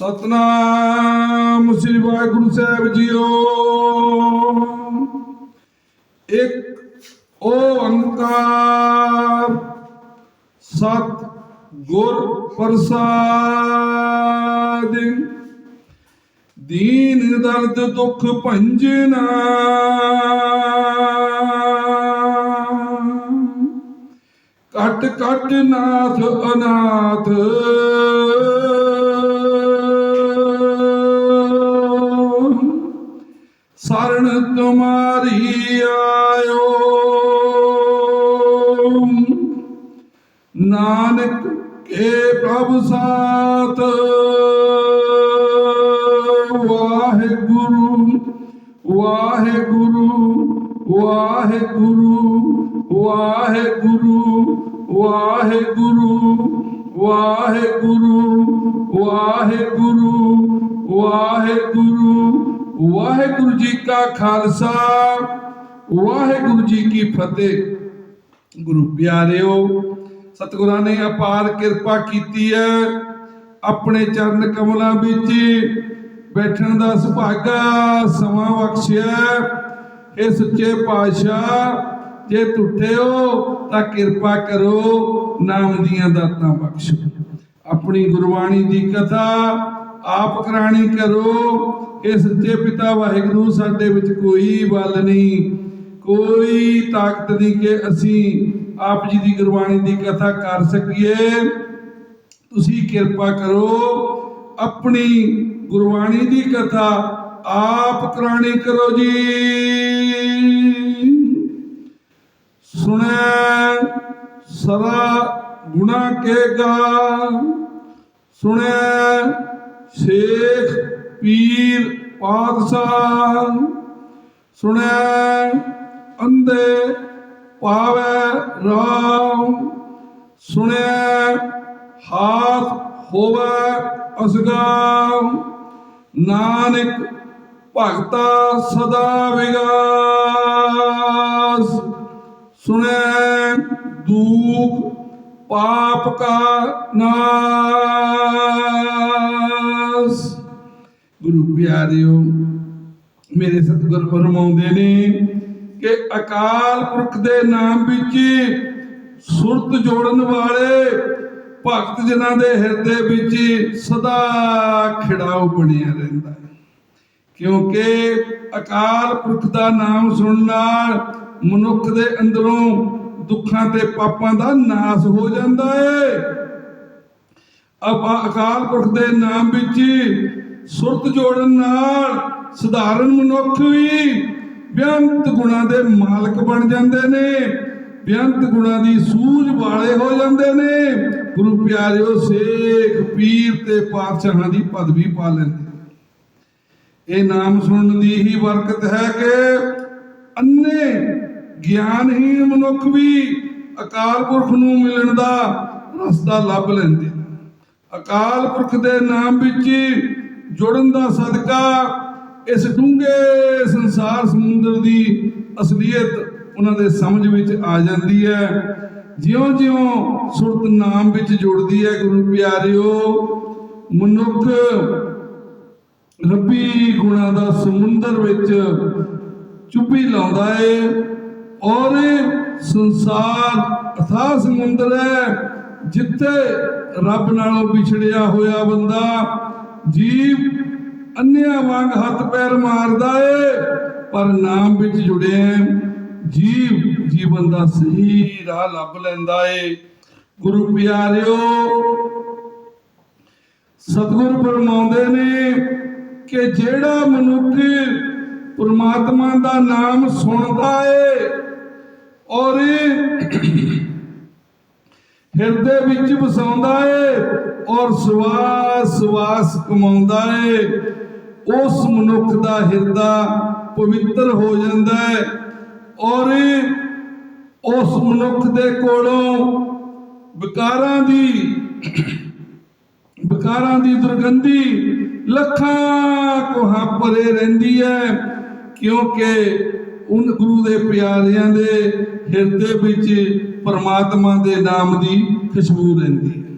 ਸਤਨਾਮ ਸ੍ਰੀ ਵਾਹਿਗੁਰੂ ਸਾਹਿਬ ਜੀਓ। ਇੱਕ ਓੰਕਾਰ ਸਤ ਗੁਰ ਪ੍ਰਸਾਦ ਦੀਨ ਦਰਦ ਦੁਖ ਭੰਜਨਾ। ਕਟ ਕਟ ਨਾਥ ਅਨਾਥ। ਸਰਣ ਤੁਮਾਰੀ ਆਇਓ। ਨਾਨਕ ਕੇ ਪ੍ਰਭ ਸਾਥ ਵਾਹਿਗੁਰੂ ਵਾਹਿਗੁਰੂ ਵਾਹਿਗੁਰੂ ਵਾਹਿਗੁਰੂ ਵਾਹਿਗੁਰੂ ਵਾਹਿਗੁਰੂ ਵਾਹਿਗੁਰੂ ਵਾਹਿਗੁਰੂ ਵਾਹਿਗੁਰੂ ਜੀ ਕਾ ਖਾਲਸਾ, ਵਾਹਿਗੁਰੂ ਜੀ ਕੀ ਫਤਿਹ। ਗੁਰੂ ਪਿਆਰਿਓ, ਸਤਿਗੁਰਾਂ ਨੇ ਅਪਾਰ ਕਿਰਪਾ ਕੀਤੀ ਹੈ। ਆਪਣੇ ਚਰਨ ਕਮਲਾਂ ਵਿੱਚ ਬੈਠਣ ਦਾ ਸੁਭਾਗਾ ਸਮਾਂ ਬਖਸ਼ਿਆ ਇਹ ਸੱਚੇ ਪਾਤਸ਼ਾਹ, ਜੇ ਟੁੱਟੇ ਹੋ ਤਾਂ ਕਿਰਪਾ ਕਰੋ, ਨਾਮ ਦੀਆਂ ਦਾਤਾਂ ਬਖਸ਼ੋ। ਆਪਣੀ ਗੁਰਬਾਣੀ ਦੀ ਕਥਾ ਆਪ ਕਰਾਣੀ ਕਰੋ। ਇਹ ਸੱਚੇ ਪਿਤਾ ਵਾਹਿਗੁਰੂ ਸਾਡੇ ਵਿੱਚ ਕੋਈ ਬਲ ਨਹੀਂ, ਕੋਈ ਤਾਕਤ ਨਹੀਂ ਕਿ ਅਸੀਂ ਆਪ ਜੀ ਦੀ ਗੁਰਬਾਣੀ ਦੀ ਕਥਾ ਕਰ ਸਕੀਏ। ਤੁਸੀਂ ਕਿਰਪਾ ਕਰੋ, ਆਪਣੀ ਗੁਰਬਾਣੀ ਦੀ ਕਥਾ ਆਪ ਕਰਾਣੀ ਕਰੋ ਜੀ। ਸੁਣੈ ਸਰਾ ਗੁਣਾ ਕੇ ਗਾ ਸੁਣੈ ਸ਼ੇਖ ਪੀਰ ਪਾਤਸ਼ਾਹ ਸੁਣੈ ਅੰਦੇ ਪਾਵੈ ਰਾਮ ਸੁਣੈ ਹਾਥ ਹੋਵੈ ਅਸਗਾ ਨਾਨਕ ਭਗਤਾ ਸਦਾ ਵਿਗਾਸ ਸੁਣੈ ਦੂਖ ਪਾਪ ਕਾ ਨਾਸ। ਗੁਰੂ ਪਿਆਰਿਓ, ਮੇਰੇ ਸਤਿਗੁਰ ਫਰਮਾਉਂਦੇ ਨੇ ਕਿ ਅਕਾਲ ਪੁਰਖ ਦੇ ਨਾਮ ਵਿੱਚ ਸੁਰਤ ਜੋੜਨ ਵਾਲੇ ਭਗਤ ਜਨਾਂ ਦੇ ਹਿਰਦੇ ਵਿੱਚ ਸਦਾ ਖਿੜਾਉ ਬਣਿਆ ਰਹਿੰਦਾ ਹੈ। ਕਿਉਂਕਿ ਅਕਾਲ ਪੁਰਖ ਦਾ ਨਾਮ ਸੁਣਨ ਨਾਲ ਮਨੁੱਖ ਦੇ ਅੰਦਰੋਂ ਦੁੱਖਾਂ ਤੇ ਪਾਪਾਂ ਦਾ ਨਾਸ ਹੋ ਜਾਂਦਾ ਹੈ। ਆਪਾਂ ਅਕਾਲ ਪੁਰਖ ਦੇ ਨਾਮ ਵਿੱਚ ਸੁਰਤ ਜੋੜਨ ਨਾਲ ਸਧਾਰਨ ਮਨੁੱਖ ਵੀ ਬੇਅੰਤ ਗੁਣਾਂ ਦੇ ਮਾਲਕ ਬਣ ਜਾਂਦੇ ਨੇ, ਬੇਅੰਤ ਗੁਣਾਂ ਦੀ ਸੂਝ ਵਾਲੇ ਹੋ ਜਾਂਦੇ ਨੇ। ਗੁਰੂ ਪਿਆਰਿਓ, ਸੇਖ, ਪੀਰ ਤੇ ਪਾਤਸ਼ਾਹਾਂ ਦੀ ਪਦਵੀ ਪਾ ਲੈਂਦੇ ਇਹ ਨਾਮ ਸੁਣਨ ਦੀ ਹੀ ਬਰਕਤ ਹੈ ਕਿ ਅੰਨੇ ਗਿਆਨਹੀਨ ਮਨੁੱਖ ਵੀ ਅਕਾਲ ਪੁਰਖ ਨੂੰ ਮਿਲਣ ਦਾ ਰਸਤਾ ਲੱਭ ਲੈਂਦੇ ਅਕਾਲ ਪੁਰਖ ਦੇ ਨਾਮ ਵਿੱਚ ਜੁੜਨ ਦਾ ਸਦਕਾ ਇਸ ਡੂੰਘੇ ਸੰਸਾਰ ਸਮੁੰਦਰ ਦੀ ਅਸਲੀਅਤ ਉਹਨਾਂ ਦੇ ਸਮਝ ਵਿੱਚ ਆ ਜਾਂਦੀ ਹੈ। ਜਿਉਂ-ਜਿਉਂ ਸੁਰਤ ਨਾਮ ਵਿੱਚ ਜੁੜਦੀ ਹੈ ਗੁਰੂ ਪਿਆਰਿਓ, ਮਨੁੱਖ ਰੱਬੀ ਗੁਣਾਂ ਦਾ ਸਮੁੰਦਰ ਵਿੱਚ ਚੁੱਭੀ ਲਾਉਂਦਾ ਏ ਔਰ ਸੰਸਾਰ ਅਥਾਹ ਸਮੁੰਦਰ ਹੈ ਜਿੱਥੇ ਰੱਬ ਨਾਲੋਂ ਵਿਛੜਿਆ ਹੋਇਆ ਬੰਦਾ ਜੀਵ ਅੰਨਿਆਂ ਵਾਂਗ ਹੱਥ ਪੈਰ ਮਾਰਦਾ ਏ, ਪਰ ਨਾਮ ਵਿੱਚ ਜੁੜਿਆ ਜੀਵ ਜੀਵਨ ਦਾ ਸਹੀ ਰਾਹ ਲੱਭ ਲੈਂਦਾ ਏ। ਗੁਰੂ ਪਿਆਰਿਓ, ਸਤਿਗੁਰ ਫਰਮਾਉਂਦੇ ਨੇ ਕਿ ਜਿਹੜਾ ਮਨੁੱਖ ਪ੍ਰਮਾਤਮਾ ਦਾ ਨਾਮ ਸੁਣਦਾ ਏ ਔਰ ਹਿਰਦੇ ਵਿੱਚ ਵਸਾਉਂਦਾ ਏ ਔਰ ਸਵਾਸ ਸਵਾਸ ਕਮਾਉਂਦਾ ਏ। ਉਸ ਮਨੁੱਖ ਦਾ ਹਿਰਦਾ ਪਵਿੱਤਰ ਹੋ ਜਾਂਦਾ ਹੈ ਔਰ ਉਸ ਮਨੁੱਖ ਦੇ ਕੋਲੋਂ ਵਿਕਾਰਾਂ ਦੀ ਵਿਕਾਰਾਂ ਦੀ ਦੁਰਗੰਧੀ ਲੱਖਾਂ ਕੋਹਾਂ ਭਰੇ ਰਹਿੰਦੀ ਹੈ ਕਿਉਂਕਿ ਉਨ ਗੁਰੂ ਦੇ ਪਿਆਰਿਆਂ ਦੇ ਹਿਰਦੇ ਵਿੱਚ ਪਰਮਾਤਮਾ ਦੇ ਨਾਮ ਦੀ ਖੁਸ਼ਬੂ ਰਹਿੰਦੀ ਹੈ।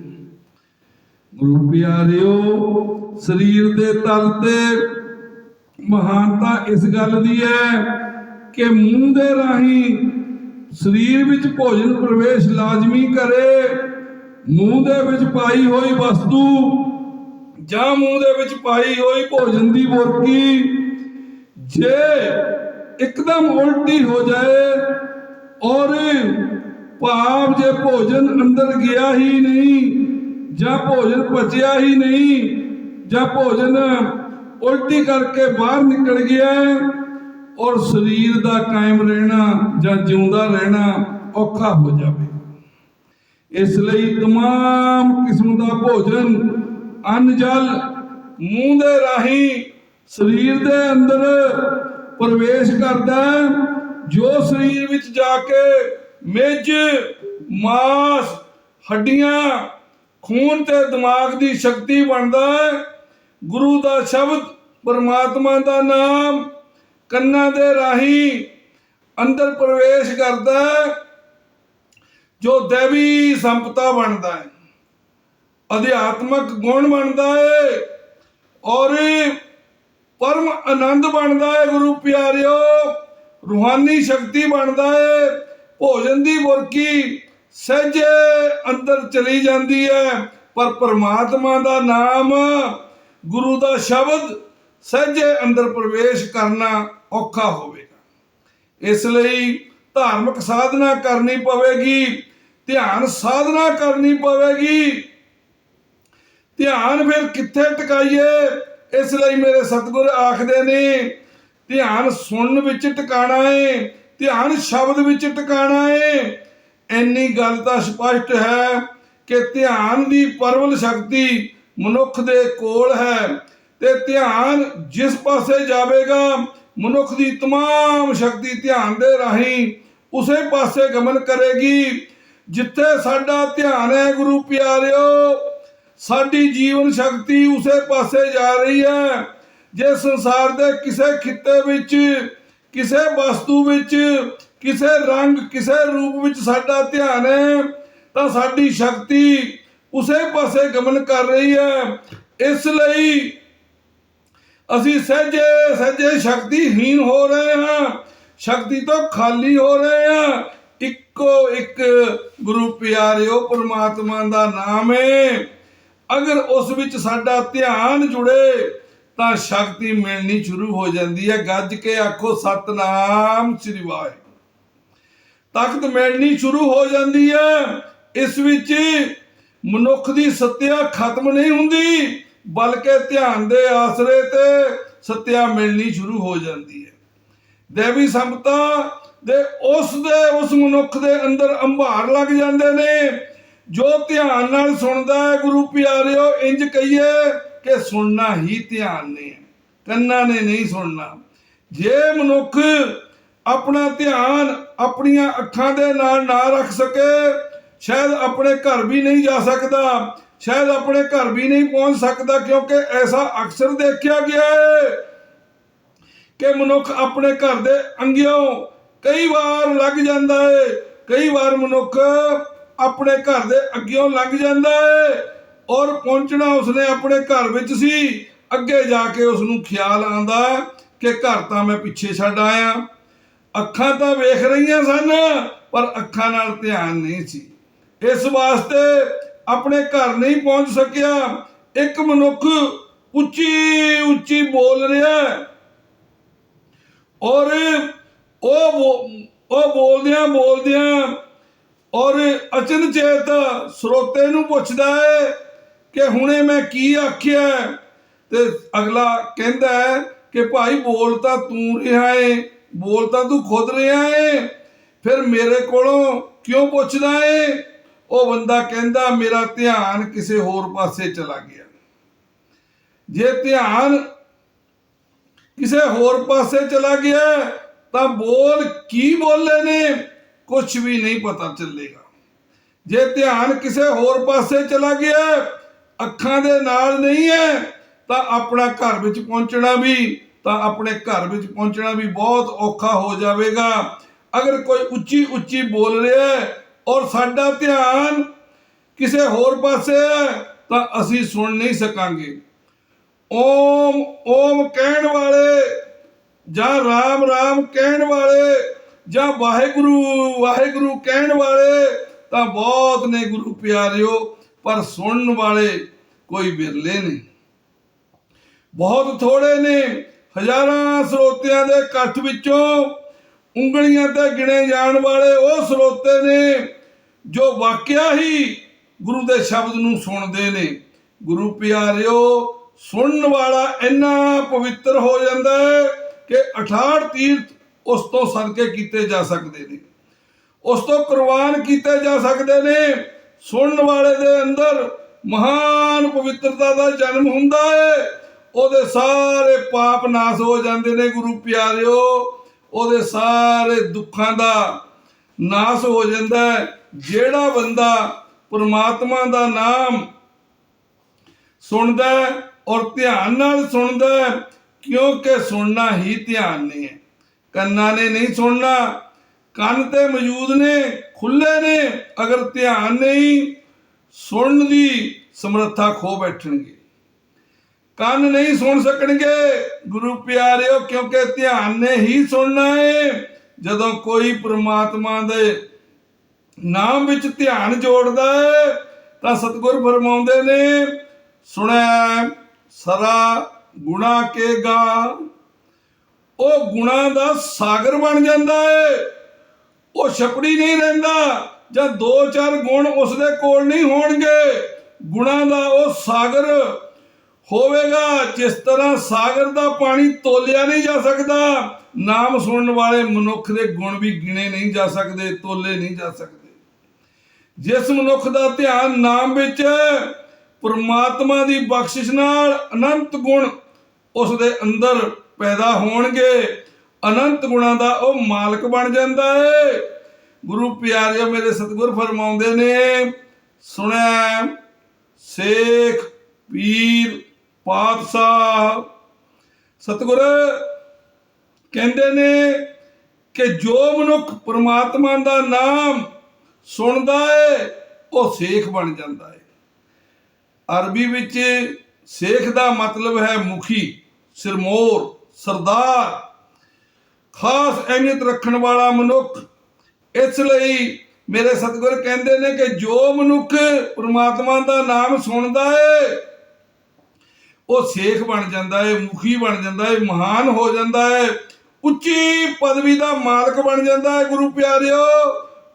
ਗੁਰੂ ਪਿਆਰਿਓ, ਸਰੀਰ ਦੇ ਤਲ ਤੇ ਮਹਾਨਤਾ ਇਸ ਗੱਲ ਦੀ ਹੈ ਕਿ ਮੂੰਹ ਦੇ ਰਾਹੀਂ ਸਰੀਰ ਵਿੱਚ ਭੋਜਨ ਪ੍ਰਵੇਸ਼ ਲਾਜ਼ਮੀ ਕਰੇ, ਮੂੰਹ ਦੇ ਵਿੱਚ ਪਾਈ ਹੋਈ ਵਸਤੂ ਜਾਂ ਮੂੰਹ ਦੇ ਵਿੱਚ ਪਾਈ ਹੋਈ ਭੋਜਨ ਦੀ ਬੁਰਕੀ ਜੇ ਇੱਕਦਮ ਉਲਟੀ ਹੋ ਜਾਏ ਔਰ ਭਾਵ ਜੇ ਭੋਜਨ ਅੰਦਰ ਗਿਆ ਹੀ ਨਹੀਂ ਜਾਂ ਭੋਜਨ ਪਚਿਆ ਹੀ ਨਹੀਂ ਜਾਂ ਭੋਜਨ ਉਲਟੀ ਕਰਕੇ ਬਾਹਰ ਨਿਕਲ ਗਿਆ ਹੈ ਔਰ ਸਰੀਰ ਦਾ ਕਾਇਮ ਰਹਿਣਾ ਜਾਂ ਜਿਉਂਦਾ ਰਹਿਣਾ ਔਖਾ ਹੋ ਜਾਵੇ ਇਸ ਲਈ तमाम ਕਿਸਮ ਦਾ ਭੋਜਨ ਅੰਨ ਜਲ ਮੂੰਹ ਦੇ ਰਾਹੀਂ ਸਰੀਰ ਦੇ ਅੰਦਰ ਪ੍ਰਵੇਸ਼ ਕਰਦਾ ਹੈ ਜੋ ਸਰੀਰ ਵਿੱਚ ਜਾ ਕੇ ਮਿੱਝ ਮਾਸ, ਹੱਡੀਆਂ, ਖੂਨ ਤੇ ਦਿਮਾਗ ਦੀ ਸ਼ਕਤੀ ਬਣਦਾ ਹੈ। ਗੁਰੂ ਦਾ ਸ਼ਬਦ ਪਰਮਾਤਮਾ ਦਾ ਨਾਮ ਕੰਨਾਂ ਦੇ ਰਾਹੀਂ ਅੰਦਰ ਪ੍ਰਵੇਸ਼ ਕਰਦਾ ਹੈ, ਜੋ ਦੇਵੀ ਸੰਪਤਾ ਬਣਦਾ ਹੈ। ਅਧਿਆਤਮਕ ਗੁਣ ਬਣਦਾ ਹੈ ਔਰ ਪਰਮ ਆਨੰਦ ਬਣਦਾ ਹੈ। ਗੁਰੂ ਪਿਆਰਿਓ, ਰੂਹਾਨੀ ਸ਼ਕਤੀ ਬਣਦਾ ਹੈ। ਭੋਜਨ ਦੀ ਬੁਰਕੀ ਸਹਿਜੇ ਅੰਦਰ ਚਲੀ ਜਾਂਦੀ ਹੈ, ਪਰ ਪਰਮਾਤਮਾ ਦਾ ਨਾਮ, ਗੁਰੂ ਦਾ ਸ਼ਬਦ ਸਹਿਜੇ ਅੰਦਰ ਪ੍ਰਵੇਸ਼ ਕਰਨਾ ਔਖਾ ਹੋਵੇਗਾ। ਇਸ ਲਈ ਧਾਰਮਿਕ ਸਾਧਨਾ ਕਰਨੀ ਪਵੇਗੀ, ਧਿਆਨ ਸਾਧਨਾ ਕਰਨੀ ਪਵੇਗੀ। ਧਿਆਨ ਫਿਰ ਕਿੱਥੇ ਟਿਕਾਈਏ? ਇਸ ਲਈ ਮੇਰੇ ਸਤਿਗੁਰ ਆਖਦੇ ਨੇ, ਧਿਆਨ ਸੁਣਨ ਵਿੱਚ ਟਿਕਾਣਾ ਏ ਧਿਆਨ ਸ਼ਬਦ ਵਿੱਚ ਟਿਕਾਣਾ ਏ ਐਨੀ ਗੱਲ ਤਾਂ ਸਪਸ਼ਟ ਹੈ ਕਿ ਧਿਆਨ ਦੀ ਪਰਵਲ ਸ਼ਕਤੀ ਮਨੁੱਖ ਦੇ ਕੋਲ ਹੈ ਤੇ ਧਿਆਨ ਜਿਸ ਪਾਸੇ ਜਾਵੇਗਾ ਮਨੁੱਖ ਦੀ तमाम ਸ਼ਕਤੀ ਧਿਆਨ ਦੇ ਰਾਹੀਂ ਉਸੇ ਪਾਸੇ ਗਮਨ ਕਰੇਗੀ ਜਿੱਥੇ ਸਾਡਾ ਧਿਆਨ ਹੈ ਗੁਰੂ ਪਿਆਰਿਓ ਸਾਡੀ ਜੀਵਨ ਸ਼ਕਤੀ ਉਸੇ ਪਾਸੇ ਜਾ ਰਹੀ ਹੈ ਜੇ ਸੰਸਾਰ ਦੇ ਕਿਸੇ ਖਿੱਤੇ ਵਿੱਚ ਕਿਸੇ ਵਸਤੂ ਵਿੱਚ, ਕਿਸੇ ਰੰਗ, ਕਿਸੇ ਰੂਪ ਵਿੱਚ ਸਾਡਾ ਧਿਆਨ ਹੈ, ਤਾਂ ਸਾਡੀ ਸ਼ਕਤੀ ਉਸੇ ਪਾਸੇ ਗਮਨ ਕਰ ਰਹੀ ਹੈ। ਇਸ ਲਈ ਅਸੀਂ ਸਹਿਜੇ ਸਹਿਜੇ ਸ਼ਕਤੀਹੀਨ ਹੋ ਰਹੇ ਹਾਂ। ਸ਼ਕਤੀ ਤੋਂ ਖਾਲੀ ਹੋ ਰਹੇ ਹਾਂ। ਇੱਕੋ ਇੱਕ ਗੁਰੂ ਪਿਆਰਿਓ, ਪਰਮਾਤਮਾ ਦਾ ਨਾਮ ਹੈ। ਅਗਰ ਉਸ ਵਿੱਚ ਸਾਡਾ ਧਿਆਨ ਜੁੜੇ ਤਾਂ ਸ਼ਕਤੀ ਮਿਲਣੀ ਸ਼ੁਰੂ ਹੋ ਜਾਂਦੀ ਹੈ। ਗੱਜ ਕੇ ਆਖੋ, ਸਤਨਾਮ ਸ੍ਰੀ ਵਾਹਿਗੁਰੂ। ਤਾਕਤ ਮਿਲਣੀ ਸ਼ੁਰੂ ਹੋ ਜਾਂਦੀ ਹੈ। ਇਸ ਵਿੱਚ ਮਨੁੱਖ ਦੀ ਸੱਤਿਆ ਖਤਮ ਨਹੀਂ ਹੁੰਦੀ, ਬਲਕਿ ਧਿਆਨ ਦੇ ਆਸਰੇ ਤੇ ਸੱਤਿਆ ਮਿਲਣੀ ਸ਼ੁਰੂ ਹੋ ਜਾਂਦੀ ਹੈ। ਦੇਵੀ ਸੰਪਤਾ ਦੇ ਉਸ ਦੇ, ਉਸ ਮਨੁੱਖ ਦੇ ਅੰਦਰ ਅੰਬਾਰ ਲੱਗ ਜਾਂਦੇ ਨੇ, ਜੋ ਧਿਆਨ ਨਾਲ ਸੁਣਦਾ ਹੈ। ਗੁਰੂ ਪਿਆਰਿਓ, ਇੰਜ ਕਹੀਏ ਕਿ ਸੁਣਨਾ ਹੀ ਧਿਆਨ ਨੇ ਕੰਨਾਂ ਨੇ ਨਹੀਂ ਸੁਣਨਾ। ਜੇ ਮਨੁੱਖ ਆਪਣਾ ਧਿਆਨ ਆਪਣੀਆਂ ਅੱਖਾਂ ਦੇ ਨਾਲ ਨਾ ਰੱਖ ਸਕੇ, ਸ਼ਾਇਦ ਆਪਣੇ ਘਰ ਵੀ ਨਹੀਂ ਜਾ ਸਕਦਾ, ਸ਼ਾਇਦ ਆਪਣੇ ਘਰ ਵੀ ਨਹੀਂ ਪਹੁੰਚ ਸਕਦਾ, ਕਿਉਂਕਿ ਐਸਾ ਅਕਸਰ ਦੇਖਿਆ ਗਿਆ ਹੈ ਕਿ ਮਨੁੱਖ ਆਪਣੇ ਘਰ ਦੇ ਅੰਗਿਓ ਕਈ ਵਾਰ ਲੱਗ ਜਾਂਦਾ ਹੈ, ਕਈ ਵਾਰ ਮਨੁੱਖ ਆਪਣੇ ਘਰ ਦੇ ਅੱਗਿਓਂ ਲੰਘ ਜਾਂਦਾ ਹੈ। ਔਰ ਪਹੁੰਚਣਾ ਉਸਨੇ ਆਪਣੇ ਘਰ ਵਿੱਚ ਸੀ। ਅੱਗੇ ਜਾ ਕੇ ਉਸ ਨੂੰ ਖਿਆਲ ਆਂਦਾ ਕਿ ਘਰ ਤਾਂ ਮੈਂ ਪਿੱਛੇ ਛੱਡ ਆਇਆ। ਅੱਖਾਂ ਤਾਂ ਵੇਖ ਰਹੀਆਂ ਸਨ, ਪਰ ਅੱਖਾਂ ਨਾਲ ਧਿਆਨ ਨਹੀਂ ਸੀ। ਇਸ ਵਾਸਤੇ ਆਪਣੇ ਘਰ ਨਹੀਂ ਪਹੁੰਚ ਸਕਿਆ। ਇੱਕ ਮਨੁੱਖ ਉੱਚੀ ਉੱਚੀ ਬੋਲ ਰਿਹਾ ਔਰ ਉਹ ਬੋ- ਉਹ ਬੋਲਦਿਆਂ ਬੋਲਦਿਆਂ ਔਰ ਅਚਨਚੇਤ ਸਰੋਤੇ ਨੂੰ ਪੁੱਛਦਾ ਹੈ ਕਿ ਹੁਣੇ ਮੈਂ ਕੀ ਆਖਿਆ ਤੇ ਅਗਲਾ ਕਹਿੰਦਾ ਹੈ ਕਿ ਭਾਈ ਬੋਲ ਤਾਂ ਤੂੰ ਰਿਹਾ ਏ, ਬੋਲ ਤਾਂ ਤੂੰ ਖੁਦ ਰਿਹਾ ਏ, ਫਿਰ ਮੇਰੇ ਕੋਲੋਂ ਕਿਉਂ ਪੁੱਛਦਾ ਏ? ਉਹ ਬੰਦਾ ਕਹਿੰਦਾ, ਮੇਰਾ ਧਿਆਨ ਕਿਸੇ ਹੋਰ ਪਾਸੇ ਚਲਾ ਗਿਆ। ਜੇ ਧਿਆਨ ਕਿਸੇ ਹੋਰ ਪਾਸੇ ਚਲਾ ਗਿਆ, ਤਾਂ ਬੋਲ ਕੀ ਬੋਲੇ ਨੇ? ਕੁਝ ਵੀ ਨਹੀਂ ਪਤਾ ਚੱਲੇਗਾ। ਜੇ ਧਿਆਨ ਕਿਸੇ ਹੋਰ ਪਾਸੇ ਚਲਾ ਗਿਆ ਅੱਖਾਂ ਦੇ ਨਾਲ ਨਹੀਂ ਹੈ, ਤਾਂ ਆਪਣਾ ਘਰ ਵਿੱਚ ਪਹੁੰਚਣਾ ਵੀ, ਤਾਂ ਆਪਣੇ ਘਰ ਵਿੱਚ ਪਹੁੰਚਣਾ ਵੀ ਬਹੁਤ ਔਖਾ ਹੋ ਜਾਵੇਗਾ। ਅਗਰ ਕੋਈ ਉੱਚੀ ਉੱਚੀ ਬੋਲ ਰਿਹਾ ਹੈ ਔਰ ਸਾਡਾ ਧਿਆਨ ਕਿਸੇ ਹੋਰ ਪਾਸੇ ਹੈ, ਤਾਂ ਅਸੀਂ ਸੁਣ ਨਹੀਂ ਸਕਾਂਗੇ। ਓਮ ਓਮ ਕਹਿਣ ਵਾਲੇ ਜਾਂ ਰਾਮ ਰਾਮ ਕਹਿਣ ਵਾਲੇ ਜਾਂ ਵਾਹਿਗੁਰੂ ਵਾਹਿਗੁਰੂ ਕਹਿਣ ਵਾਲੇ ਤਾਂ ਬਹੁਤ ਨੇ ਗੁਰੂ ਪਿਆਰਿਓ, ਪਰ ਸੁਣਨ ਵਾਲੇ ਕੋਈ ਵਿਰਲੇ ਨੇ ਬਹੁਤ ਥੋੜੇ ਨੇ, ਹਜ਼ਾਰਾਂ ਸਰੋਤਿਆਂ ਦੇ ਇਕੱਠ ਵਿੱਚੋਂ ਉਂਗਲੀਆਂ ਤੇ ਗਿਣੇ ਜਾਣ ਵਾਲੇ ਉਹ ਸਰੋਤੇ ਨੇ ਜੋ ਵਾਕਿਆ ਹੀ ਗੁਰੂ ਦੇ ਸ਼ਬਦ ਨੂੰ ਸੁਣਦੇ ਨੇ। ਗੁਰੂ ਪਿਆਰਿਓ, ਸੁਣਨ ਵਾਲਾ ਇੰਨਾ ਪਵਿੱਤਰ ਹੋ ਜਾਂਦਾ ਹੈ ਕਿ 68 ਤੀਰਥ ਉਸ ਤੋਂ ਸਦਕੇ ਕੀਤੇ ਜਾ ਸਕਦੇ ਨੇ। ਉਸ ਤੋਂ ਕੁਰਬਾਨ ਕੀਤੇ ਜਾ ਸਕਦੇ ਨੇ। ਸੁਣਨ ਵਾਲੇ ਦੇ ਅੰਦਰ ਮਹਾਨ ਪਵਿੱਤਰਤਾ ਦਾ ਜਨਮ ਹੁੰਦਾ ਹੈ ਉਹਦੇ ਸਾਰੇ ਪਾਪ ਨਾਸ ਹੋ ਜਾਂਦੇ ਨੇ ਗੁਰੂ ਪਿਆਰਿਓ। ਉਹਦੇ ਸਾਰੇ ਦੁੱਖਾਂ ਦਾ ਨਾਸ ਹੋ ਜਾਂਦਾ ਹੈ ਜਿਹੜਾ ਬੰਦਾ ਪਰਮਾਤਮਾ ਦਾ ਨਾਮ ਸੁਣਦਾ ਔਰ ਧਿਆਨ ਨਾਲ ਸੁਣਦਾ ਕਿਉਂਕਿ ਸੁਣਨਾ ਹੀ ਧਿਆਨ ਨਹੀਂ ਹੈ ਕੰਨਾਂ ਨੇ ਨਹੀਂ ਸੁਣਨਾ। ਕੰਨ ਤੇ ਮੌਜੂਦ ਨੇ ਖੁੱਲੇ ਨੇ, ਅਗਰ ਧਿਆਨ ਨਹੀਂ ਸੁਣਨ ਦੀ ਸਮਰੱਥਾ ਖੋ ਬੈਠਣਗੇ। ਕੰਨ ਨਹੀਂ ਸੁਣ ਸਕਣਗੇ, ਗੁਰੂ ਪਿਆਰਿਓ, ਕਿਉਂਕਿ ਧਿਆਨ ਨੇ ਹੀ ਸੁਣਨਾ ਹੈ ਜਦੋਂ ਕੋਈ ਪ੍ਰਮਾਤਮਾ ਦੇ ਨਾਮ ਵਿੱਚ ਧਿਆਨ ਜੋੜਦਾ ਹੈ ਤਾਂ ਸਤਿਗੁਰ ਫਰਮਾਉਂਦੇ ਨੇ, ਸੁਣੈ, ਸਰਾ ਗੁਣਾ ਕੇ ਗਾ। ਉਹ ਗੁਣਾ ਦਾ ਸਾਗਰ ਬਣ ਜਾਂਦਾ ਹੈ ਉਹ ਛਪੜੀ ਨਹੀਂ ਰਹਿੰਦਾ। ਜਾਂ ਦੋ ਚਾਰ ਗੁਣ ਉਸ ਦੇ ਕੋਲ ਨਹੀਂ ਹੋਣਗੇ। ਗੁਣਾ ਦਾ ਉਹ ਸਾਗਰ ਹੋਵੇਗਾ, ਜਿਸ ਤਰ੍ਹਾਂ ਸਾਗਰ ਦਾ ਪਾਣੀ ਤੋਲਿਆ ਨਹੀਂ ਜਾ ਸਕਦਾ, ਨਾਮ ਸੁਣਨ ਵਾਲੇ ਮਨੁੱਖ ਦੇ ਗੁਣ ਵੀ ਗਿਣੇ ਨਹੀਂ ਜਾ ਸਕਦੇ, ਤੋਲੇ ਨਹੀਂ ਜਾ ਸਕਦੇ। ਜਿਸ ਮਨੁੱਖ ਦਾ ਧਿਆਨ ਨਾਮ ਵਿੱਚ ਪਰਮਾਤਮਾ ਦੀ ਬਖਸ਼ਿਸ਼ ਨਾਲ ਅਨੰਤ ਗੁਣ ਉਸ ਦੇ ਅੰਦਰ ਪੈਦਾ ਹੋਣਗੇ। ਅਨੰਤ ਗੁਣਾਂ ਦਾ ਉਹ ਮਾਲਕ ਬਣ ਜਾਂਦਾ ਹੈ ਗੁਰੂ ਪਿਆਰਿਓ, ਮੇਰੇ ਸਤਿਗੁਰ ਫਰਮਾਉਂਦੇ ਨੇ ਸੁਣਿਆ ਸੇਖ ਪੀਰ ਪਾਤਸ਼ਾਹ। ਸਤਿਗੁਰ ਕਹਿੰਦੇ ਨੇ ਕਿ ਜੋ ਮਨੁੱਖ ਪ੍ਰਮਾਤਮਾ ਦਾ ਨਾਮ ਸੁਣਦਾ ਏ, ਉਹ ਸੇਖ ਬਣ ਜਾਂਦਾ ਹੈ ਅਰਬੀ ਵਿੱਚ ਸੇਖ ਦਾ ਮਤਲਬ ਹੈ ਮੁਖੀ, ਸਿਰਮੋਰ, ਸਰਦਾਰ। ਖਾਸ ਅਹਿਮੀਅਤ ਰੱਖਣ ਵਾਲਾ ਮਨੁੱਖ ਇਸ ਲਈ ਮੇਰੇ ਸਤਿਗੁਰ ਕਹਿੰਦੇ ਨੇ ਕਿ ਜੋ ਮਨੁੱਖ ਪ੍ਰਮਾਤਮਾ ਦਾ ਨਾਮ ਸੁਣਦਾ ਹੈ ਉਹ ਸੇਖ ਬਣ ਜਾਂਦਾ ਹੈ ਮੁਖੀ ਬਣ ਜਾਂਦਾ ਹੈ ਮਹਾਨ ਹੋ ਜਾਂਦਾ ਹੈ ਉੱਚੀ ਪਦਵੀ ਦਾ ਮਾਲਕ ਬਣ ਜਾਂਦਾ ਹੈ ਗੁਰੂ ਪਿਆਰਿਓ।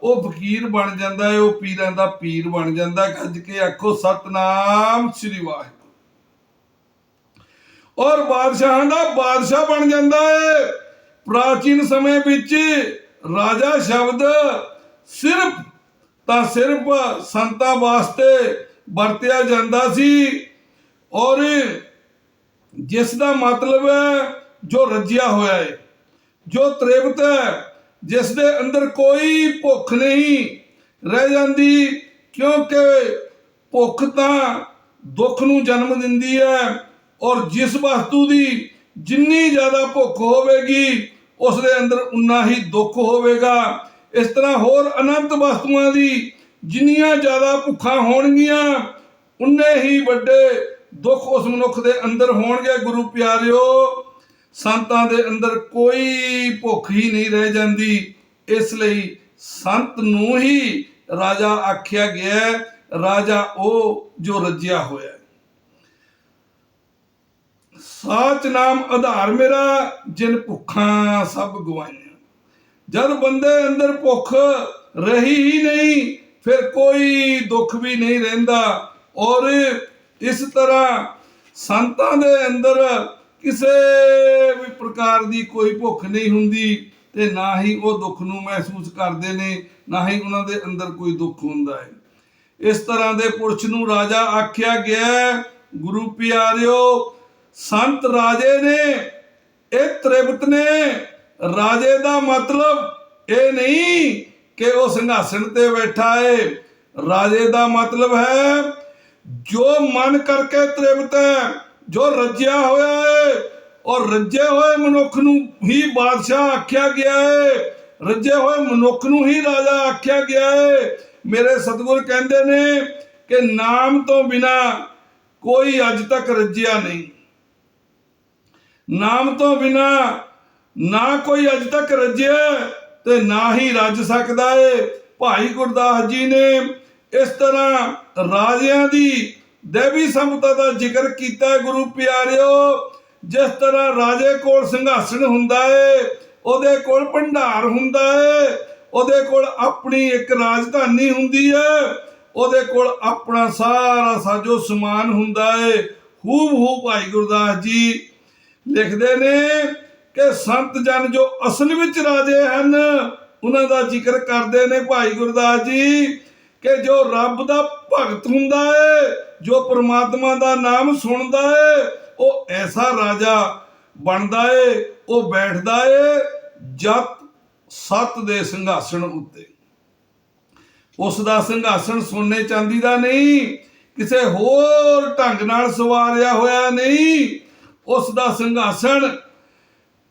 ਉਹ ਫਕੀਰ ਬਣ ਜਾਂਦਾ ਹੈ ਉਹ ਪੀਰਾਂ ਦਾ ਪੀਰ ਬਣ ਜਾਂਦਾ ਹੈ ਗੱਜ ਕੇ ਆਖੋ, ਸਤਨਾਮ ਸ੍ਰੀ ਵਾਹਿਗੁਰੂ। ਔਰ ਬਾਦਸ਼ਾਹਾਂ ਦਾ ਬਾਦਸ਼ਾਹ ਬਣ ਜਾਂਦਾ ਹੈ ਪ੍ਰਾਚੀਨ ਸਮੇਂ ਵਿੱਚ ਰਾਜਾ ਸ਼ਬਦ ਸਿਰਫ ਤਾਂ ਸਿਰਫ ਸੰਤਾਂ ਵਾਸਤੇ ਵਰਤਿਆ ਜਾਂਦਾ ਸੀ ਔਰ ਜਿਸ ਦਾ ਮਤਲਬ ਹੈ ਜੋ ਰੱਜਿਆ ਹੋਇਆ ਹੈ, ਜੋ ਤ੍ਰਿਪਤ ਹੈ, ਜਿਸ ਦੇ ਅੰਦਰ ਕੋਈ ਭੁੱਖ ਨਹੀਂ ਰਹਿ ਜਾਂਦੀ, ਕਿਉਂਕਿ ਭੁੱਖ ਤਾਂ ਦੁੱਖ ਨੂੰ ਜਨਮ ਦਿੰਦੀ ਹੈ ਔਰ ਜਿਸ ਵਸਤੂ ਦੀ ਜਿੰਨੀ ਜ਼ਿਆਦਾ ਭੁੱਖ ਹੋਵੇਗੀ ਉਸ ਦੇ ਅੰਦਰ ਉਨਾ ਹੀ ਦੁੱਖ ਹੋਵੇਗਾ। ਇਸ ਤਰ੍ਹਾਂ ਹੋਰ ਅਨੰਤ ਵਸਤੂਆਂ ਦੀ ਜਿੰਨੀਆਂ ਜ਼ਿਆਦਾ ਭੁੱਖਾਂ ਹੋਣਗੀਆਂ, ਉਨੇ ਹੀ ਵੱਡੇ ਦੁੱਖ ਉਸ ਮਨੁੱਖ ਦੇ ਅੰਦਰ ਹੋਣਗੇ। ਗੁਰੂ ਪਿਆਰਿਓ, ਸੰਤਾਂ ਦੇ ਅੰਦਰ ਕੋਈ ਭੁੱਖ ਹੀ ਨਹੀਂ ਰਹਿ ਜਾਂਦੀ। ਇਸ ਲਈ ਸੰਤ ਨੂੰ ਹੀ ਰਾਜਾ ਆਖਿਆ ਗਿਆ ਰਾਜਾ ਉਹ ਜੋ ਰੱਜਿਆ ਹੋਇਆ ਸਾਚ ਨਾਮ ਆਧਾਰ ਮੇਰਾ, ਜਿਨ ਭੁੱਖਾਂ ਸਭ ਗਵਾਈਆਂ। ਜਦ ਬੰਦੇ ਅੰਦਰ ਭੁੱਖ ਰਹੀ ਹੀ ਨਹੀਂ, ਫਿਰ ਕੋਈ ਦੁੱਖ ਵੀ ਨਹੀਂ ਰਹਿੰਦਾ। ਔਰ ਇਸ ਤਰ੍ਹਾਂ ਸੰਤਾਂ ਦੇ ਅੰਦਰ ਕਿਸੇ ਵੀ ਪ੍ਰਕਾਰ ਦੀ ਕੋਈ ਭੁੱਖ ਨਹੀਂ ਹੁੰਦੀ ਤੇ ਨਾ ਹੀ ਉਹ ਦੁੱਖ ਨੂੰ ਮਹਿਸੂਸ ਕਰਦੇ ਨੇ, ਨਾ ਹੀ ਉਹਨਾਂ ਦੇ ਅੰਦਰ ਕੋਈ ਦੁੱਖ ਹੁੰਦਾ ਹੈ। ਇਸ ਤਰ੍ਹਾਂ ਦੇ ਪੁਰਸ਼ ਨੂੰ ਰਾਜਾ ਆਖਿਆ ਗਿਆ, ਗੁਰੂ ਪਿਆਰਿਓ ਸੰਤ ਰਾਜੇ ਨੇ, ਇਹ ਤ੍ਰਿਪਤ ਨੇ। ਰਾਜੇ ਦਾ ਮਤਲਬ ਇਹ ਨਹੀਂ ਕਿ ਉਹ ਸਿੰਘਾਸਣ ਤੇ ਬੈਠਾ ਏ। ਰਾਜੇ ਦਾ ਮਤਲਬ ਹੈ, ਜੋ ਮਨ ਕਰਕੇ ਤ੍ਰਿਪਤ ਹੈ, ਜੋ ਰੱਜਿਆ ਹੋਇਆ ਹੈ ਔਰ ਰੱਜੇ ਹੋਏ ਮਨੁੱਖ ਨੂੰ ਹੀ ਬਾਦਸ਼ਾਹ ਆਖਿਆ ਗਿਆ ਹੈ ਰੱਜੇ ਹੋਏ ਮਨੁੱਖ ਨੂੰ ਹੀ ਰਾਜਾ ਆਖਿਆ ਗਿਆ ਹੈ ਮੇਰੇ ਸਤਿਗੁਰ ਕਹਿੰਦੇ ਨੇ ਕਿ ਨਾਮ ਤੋਂ ਬਿਨਾ ਕੋਈ ਅੱਜ ਤੱਕ ਰੱਜਿਆ ਨਹੀਂ। ਨਾਮ ਤੋਂ ਬਿਨਾ ਨਾ ਕੋਈ ਅੱਜ ਤੱਕ ਰੱਜਿਆ ਤੇ ਨਾ ਹੀ ਰੱਜ ਸਕਦਾ ਏ। ਭਾਈ ਗੁਰਦਾਸ ਜੀ ਨੇ ਇਸ ਤਰ੍ਹਾਂ ਰਾਜਿਆਂ ਦੀ ਦੇਵੀ ਸਮਤਾ ਦਾ ਜ਼ਿਕਰ ਕੀਤਾ ਗੁਰੂ ਪਿਆਰਿਓ। ਜਿਸ ਤਰ੍ਹਾਂ ਰਾਜੇ ਕੋਲ ਸਿੰਘਾਸਣ ਹੁੰਦਾ ਏ, ਉਹਦੇ ਕੋਲ ਭੰਡਾਰ ਹੁੰਦਾ ਏ, ਉਹਦੇ ਕੋਲ ਆਪਣੀ ਇੱਕ ਰਾਜਧਾਨੀ ਹੁੰਦੀ ਏ, ਉਹਦੇ ਕੋਲ ਆਪਣਾ ਸਾਰਾ ਸਾਜੋ ਸਮਾਨ ਹੁੰਦਾ ਏ। ਹੂਬ ਹੂ ਭਾਈ ਗੁਰਦਾਸ ਜੀ ਲਿਖਦੇ ਨੇ ਕਿ ਸੰਤ ਜਨ ਜੋ ਅਸਲ ਵਿੱਚ ਰਾਜੇ ਹਨ, ਉਹਨਾਂ ਦਾ ਜ਼ਿਕਰ ਕਰਦੇ ਨੇ ਭਾਈ ਗੁਰਦਾਸ ਜੀ ਕਿ ਜੋ ਰੱਬ ਦਾ ਭਗਤ ਹੁੰਦਾ ਏ, ਜੋ ਪ੍ਰਮਾਤਮਾ ਦਾ ਨਾਮ ਸੁਣਦਾ ਏ, ਉਹ ਐਸਾ ਰਾਜਾ ਬਣਦਾ ਏ, ਉਹ ਬੈਠਦਾ ਏ ਜਤ ਸਤ ਦੇ ਸਿੰਘਾਸਣ ਉੱਤੇ। ਉਸ ਦਾ ਸਿੰਘਾਸਣ ਸੋਨੇ ਚਾਂਦੀ ਦਾ ਨਹੀਂ, ਕਿਸੇ ਹੋਰ ਢੰਗ ਨਾਲ ਸਵਾਰਿਆ ਹੋਇਆ ਨਹੀਂ ਉਸ ਦਾ ਸਿੰਘਾਸਣ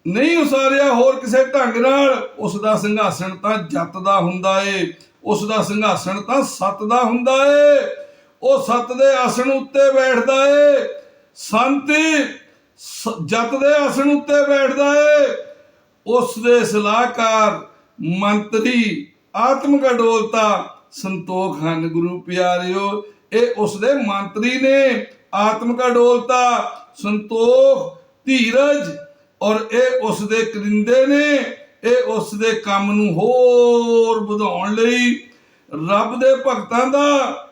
ਨਹੀਂ ਉਸਾਰਿਆ ਹੋਰ ਕਿਸੇ ਢੰਗ ਨਾਲ ਉਸ ਦਾ ਸਿੰਘਾਸਣ ਤਾਂ ਜੱਤ ਦਾ ਹੁੰਦਾ ਏ ਉਸ ਦਾ ਸਿੰਘਾਸਣ ਤਾਂ ਸਤ ਦਾ ਹੁੰਦਾ ਏ। ਉਹ ਸਤ ਦੇ ਆਸਣ ਉੱਤੇ ਬੈਠਦਾ ਏ, ਸੰਤ ਸ- ਜੱਤ ਦੇ ਆਸਣ ਉੱਤੇ ਬੈਠਦਾ ਏ। ਉਸ ਦੇ ਸਲਾਹਕਾਰ ਮੰਤਰੀ ਆਤਮਿਕ ਅਡੋਲਤਾ ਸੰਤੋਖ ਹਨ, ਗੁਰੂ ਪਿਆਰਿਓ, ਇਹ ਉਸ ਦੇ ਮੰਤਰੀ ਨੇ। ਆਤਮਿਕ ਅਡੋਲਤਾ, ਸੰਤੋਖ, ਧੀਰਜ ਔਰ ਇਹ ਉਸ ਦੇ ਕਰਿੰਦੇ ਨੇ, ਇਹ ਉਸ ਦੇ ਕੰਮ ਨੂੰ ਹੋਰ ਵਧਾਉਣ ਲਈ ਰੱਬ ਦੇ ਭਗਤਾਂ ਦਾ